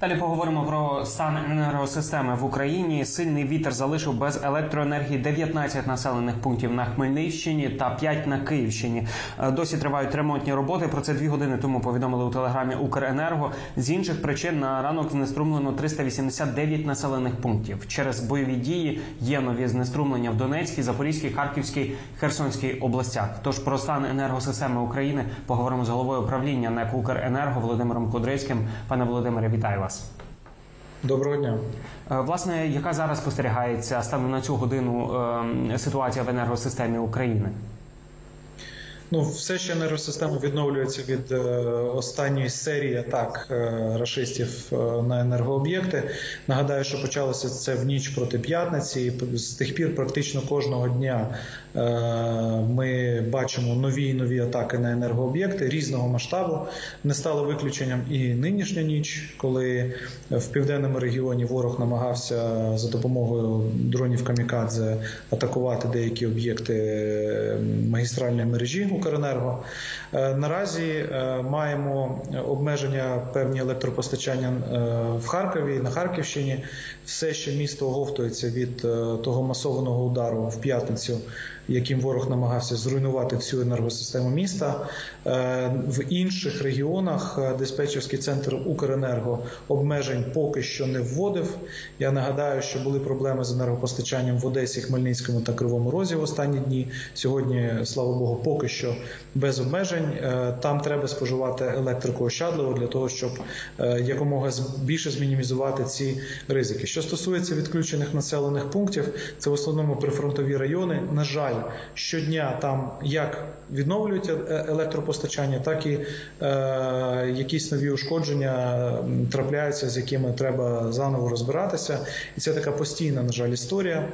Далі поговоримо про стан енергосистеми в Україні. Сильний вітер залишив без електроенергії 19 населених пунктів на Хмельнищині та 5 на Київщині. Досі тривають ремонтні роботи. Про це дві години тому повідомили у телеграмі Укренерго. З інших причин на ранок знеструмлено 389 населених пунктів. Через бойові дії є нові знеструмлення в Донецькій, Запорізькій, Харківській, Херсонській областях. Тож про стан енергосистеми України поговоримо з головою управління НЕК «Укренерго» Володимиром Кудрицьким. Пане Володимире, вітаю вас. Доброго дня. Е, Власне, яка зараз спостерігається станом на цю годину е, ситуація в енергосистемі України? Ну, все ще енергосистема відновлюється від е, останньої серії атак е, рашистів е, на енергооб'єкти. Нагадаю, що почалося це в ніч проти п'ятниці. і З тих пір практично кожного дня ми бачимо нові і нові атаки на енергооб'єкти різного масштабу. Не стало виключенням і нинішня ніч, коли в південному регіоні ворог намагався за допомогою дронів камікадзе атакувати деякі об'єкти магістральної мережі Укренерго. Е, Наразі е, маємо обмеження певні електропостачання е, в Харкові на Харківщині. Все ще місто оговтується від того масованого удару в п'ятницю, яким ворог намагався зруйнувати всю енергосистему міста. В інших регіонах диспетчерський центр Укренерго обмежень поки що не вводив. Я нагадаю, що були проблеми з енергопостачанням в Одесі, Хмельницькому та Кривому Розі в останні дні. Сьогодні, слава Богу, поки що без обмежень. Е, Там треба споживати електрику ощадливо для того, щоб е, якомога більше змінімізувати ці ризики. Що стосується відключених населених пунктів, це в основному прифронтові райони. На жаль, щодня там як відновлюють е- електропостачання, так і якісь нові ушкодження трапляються, з якими треба заново розбиратися. І це така постійна, на жаль, історія.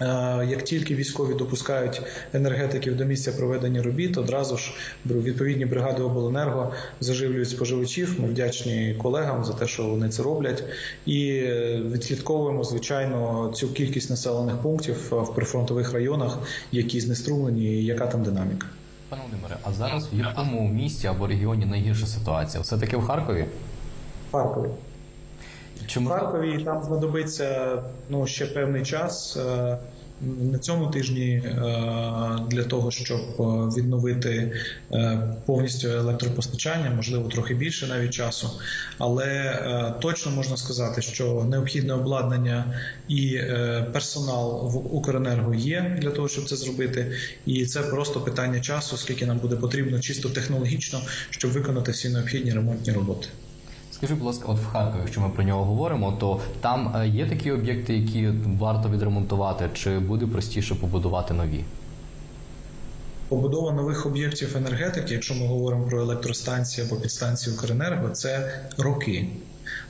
Е, Як тільки військові допускають енергетиків до місця проведення робіт, одразу ж відповідні бригади обленерго заживлюють споживачів. Ми вдячні колегам за те, що вони це роблять, і е, відслідковуємо звичайно цю кількість населених пунктів е, в прифронтових районах, які знеструмлені, і яка там динаміка. Пане Володимире, а зараз в якому місті або регіоні найгірша ситуація? Все таки в Харкові? Харкові. В Харкові там знадобиться ну ще певний час е, на цьому тижні е, для того, щоб е, відновити повністю електропостачання, можливо, трохи більше навіть часу. Але точно можна сказати, що необхідне обладнання і персонал в Укренерго є для того, щоб це зробити. І це просто питання часу, скільки нам буде потрібно чисто технологічно, щоб виконати всі необхідні ремонтні роботи. Скажи, будь ласка, от в Харкові, якщо ми про нього говоримо, то там е, є такі об'єкти, які варто відремонтувати, чи буде простіше побудувати нові? Побудова нових об'єктів енергетики, якщо ми говоримо про електростанції або підстанції Укренерго, це роки.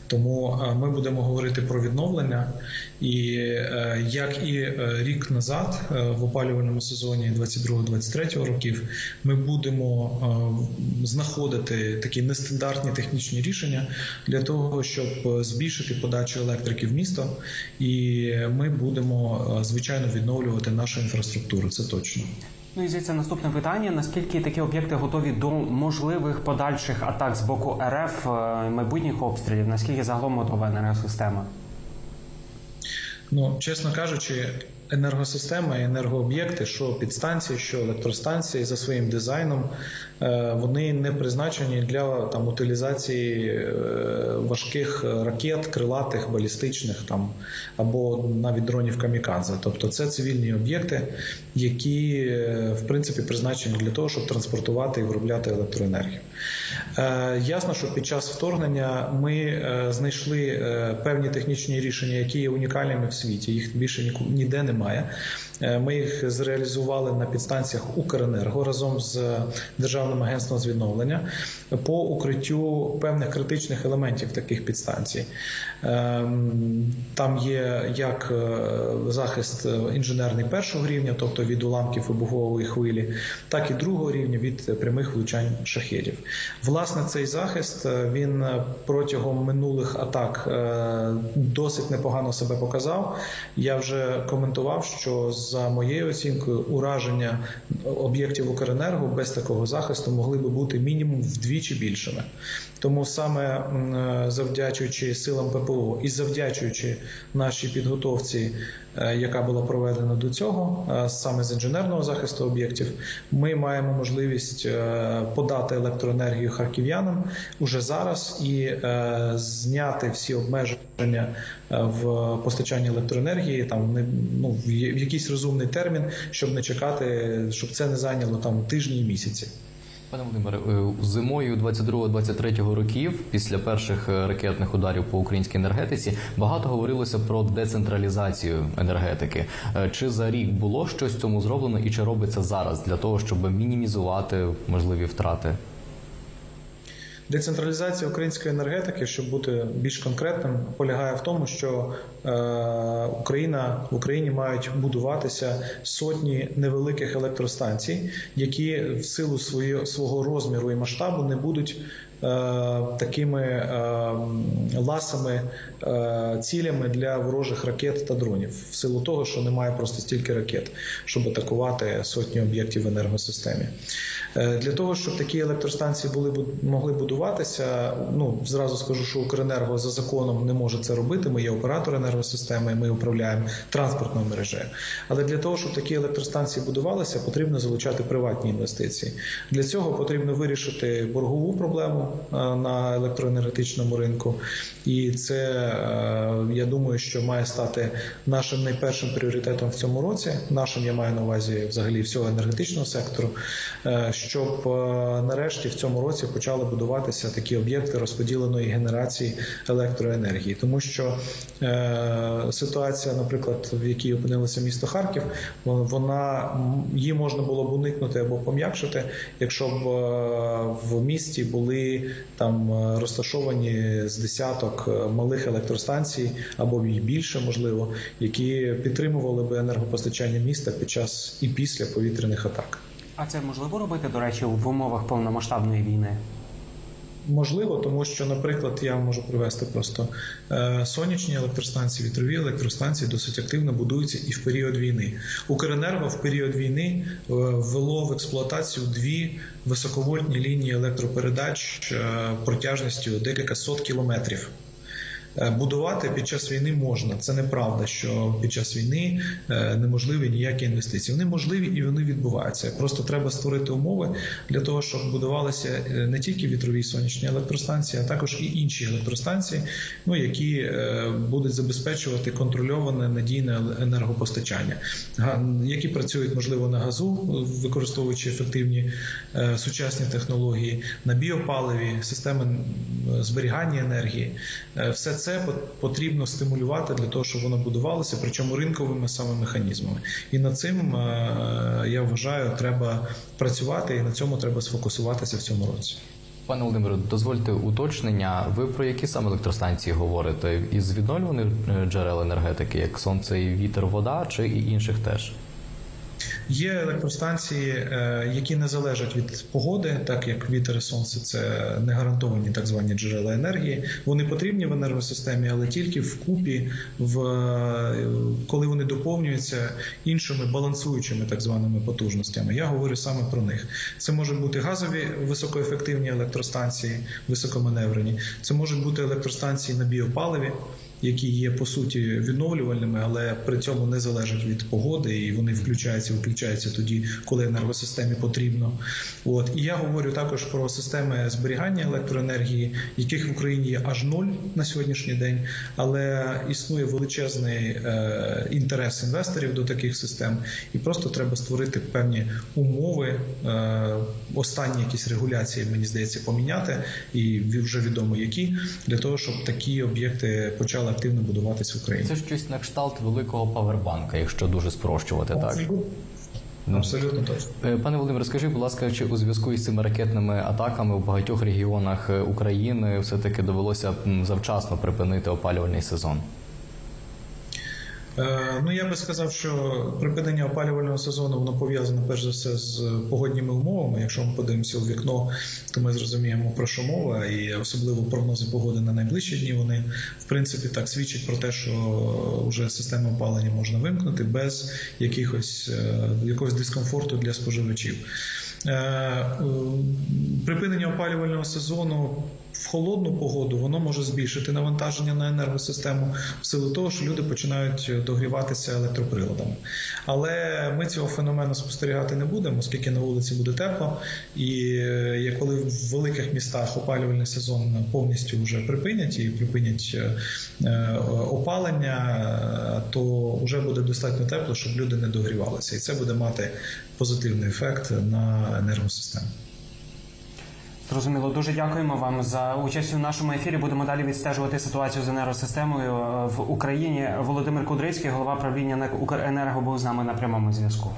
Тому е, ми будемо говорити про відновлення, і е, як і е, рік назад, в опалювальному сезоні 22-23 років, ми будемо знаходити такі нестандартні технічні рішення для того, щоб збільшити подачу електрики в місто, і ми будемо звичайно відновлювати нашу інфраструктуру. Це точно. Ну і звідси наступне питання: наскільки такі об'єкти готові до можливих подальших атак з боку РФ е, майбутніх обстрілів? Наскільки загалом готова енергосистема? Ну, чесно кажучи, енергосистема і енергооб'єкти, що підстанції, що електростанції за своїм дизайном, е, вони не призначені для там утилізації е, важких ракет, крилатих, балістичних там або навіть дронів камікадзе. Тобто це цивільні об'єкти, які е, в принципі призначені для того, щоб транспортувати і виробляти електроенергію. Е, Ясно, що під час вторгнення ми е, знайшли е, певні технічні рішення, які є унікальними в світі. Їх більше ніде немає. Ми їх зреалізували на підстанціях Укренерго разом з Державним агентством з відновлення по укриттю певних критичних елементів таких підстанцій. Там є як захист інженерний першого рівня, тобто від уламків вибухової хвилі, так і другого рівня від прямих влучань шахедів. Власне, цей захист е, він е, протягом минулих атак е, досить непогано себе показав. Я вже коментував, що за моєю оцінкою ураження об'єктів Укренерго без такого захисту могли би бути мінімум вдвічі більшими. Тому саме завдячуючи силам ППО і завдячуючи нашій підготовці, яка була проведена до цього, саме з інженерного захисту об'єктів, ми маємо можливість подати електроенергію харків'янам уже зараз і е, зняти всі обмеження е, в постачанні електроенергії там не ну в якийсь розумний термін, щоб не чекати, щоб це не зайняло там тижні і місяці. Пане Володимире, е, зимою 22-23 років, після перших е, ракетних ударів по українській енергетиці, багато говорилося про децентралізацію енергетики. Чи за рік було щось цьому зроблено, і чи робиться зараз для того, щоб мінімізувати можливі втрати? Децентралізація української енергетики, щоб бути більш конкретним, полягає в тому, що е, Україна в Україні мають будуватися сотні невеликих електростанцій, які в силу свого розміру і масштабу не будуть такими е, ласими е, цілями для ворожих ракет та дронів, в силу того, що немає просто стільки ракет, щоб атакувати сотні об'єктів в енергосистемі. Е, Для того, щоб такі електростанції були могли будуватися, ну зразу скажу, що Укренерго за законом не може це робити. Ми є оператор енергосистеми, ми управляємо транспортною мережею. Але для того, щоб такі електростанції будувалися, потрібно залучати приватні інвестиції. Для цього потрібно вирішити боргову проблему е, на електроенергетичному ринку, і це е, я думаю, що має стати нашим найпершим пріоритетом в цьому році. Нашим я маю на увазі взагалі всього енергетичного сектору, е, щоб е, нарешті в цьому році почали будуватися такі об'єкти розподіленої генерації електроенергії, тому що е, ситуація, наприклад, в якій опинилося місто Харків, вона її можна було б уникнути або пом'якшити, якщо б е, в місті були там е, розташовані з десяток е, малих електростанцій або й більше, можливо, які підтримували би енергопостачання міста під час і після повітряних атак. А це можливо робити, до речі, в умовах повномасштабної війни? Можливо, тому що, наприклад, я можу привести просто е, сонячні електростанції, вітрові електростанції досить активно будуються і в період війни. Укренерго в період війни е, ввело в експлуатацію дві високовольтні лінії електропередач е, протяжністю декілька сот кілометрів. Е, Будувати під час війни можна. Це неправда, що під час війни е, неможливі ніякі інвестиції. Вони можливі і вони відбуваються. Просто треба створити умови для того, щоб будувалися е, не тільки вітрові сонячні електростанції, а також і інші електростанції, ну які будуть забезпечувати контрольоване надійне енергопостачання, які працюють можливо на газу, використовуючи ефективні сучасні технології, на біопаливі, системи зберігання енергії. Все це пот- потрібно стимулювати для того, щоб воно будувалося, причому ринковими саме механізмами. І над цим е, я вважаю, треба працювати, і на цьому треба сфокусуватися в цьому році. Пане Володимире, дозвольте уточнення. Ви про які саме електростанції говорите? Із відновлюваних е, джерел енергетики, як сонце і вітер, вода, чи і інших теж? Є електростанції, е, які не залежать від погоди, так як вітер і сонце це не гарантовані так звані джерела енергії. Вони потрібні в енергосистемі, але тільки вкупі, в е, коли вони доповнюються іншими балансуючими так званими потужностями. Я говорю саме про них. Це можуть бути газові високоефективні електростанції, високоманеврені. Це можуть бути електростанції на біопаливі які є по суті відновлювальними, але при цьому не залежать від погоди, і вони включаються, виключаються тоді, коли енергосистемі потрібно. От і я говорю також про системи зберігання електроенергії, яких в Україні є аж нуль на сьогоднішній день, але існує величезний е, інтерес інвесторів до таких систем, і просто треба створити певні умови. Е, останні якісь регуляції, мені здається, поміняти, і вже відомо які для того, щоб такі об'єкти почали активно будуватись в Україні. Це щось на кшталт великого павербанка, якщо дуже спрощувати, так? Абсолютно. Абсолютно точно. Е, Пане Володимир, скажіть, будь ласка, чи у зв'язку із цими ракетними атаками в багатьох регіонах е, України все таки довелося завчасно припинити опалювальний сезон? Е, Ну я би сказав, що припинення опалювального сезону воно пов'язано перш за все з погодніми умовами. Якщо ми подивимося у вікно, то ми зрозуміємо про що мова, і особливо прогнози погоди на найближчі дні. Вони в принципі так свідчать про те, що вже систему опалення можна вимкнути без якихось е, якогось дискомфорту для споживачів. Е, Припинення опалювального сезону холодну погоду воно може збільшити навантаження на енергосистему в силу того, що люди починають догріватися електроприладами. Але ми цього феномену спостерігати не будемо, оскільки на вулиці буде тепло, і е, коли в великих містах опалювальний сезон повністю вже припинять і припинять е, е, опалення, е, то вже буде достатньо тепло, щоб люди не догрівалися, і це буде мати позитивний ефект на енергосистему. Зрозуміло, дуже дякуємо вам за участь у нашому ефірі. Будемо далі відстежувати ситуацію з енергосистемою е, в Україні. Володимир Кудрицький, голова правління НЕК «Укренерго», був з нами на прямому зв'язку.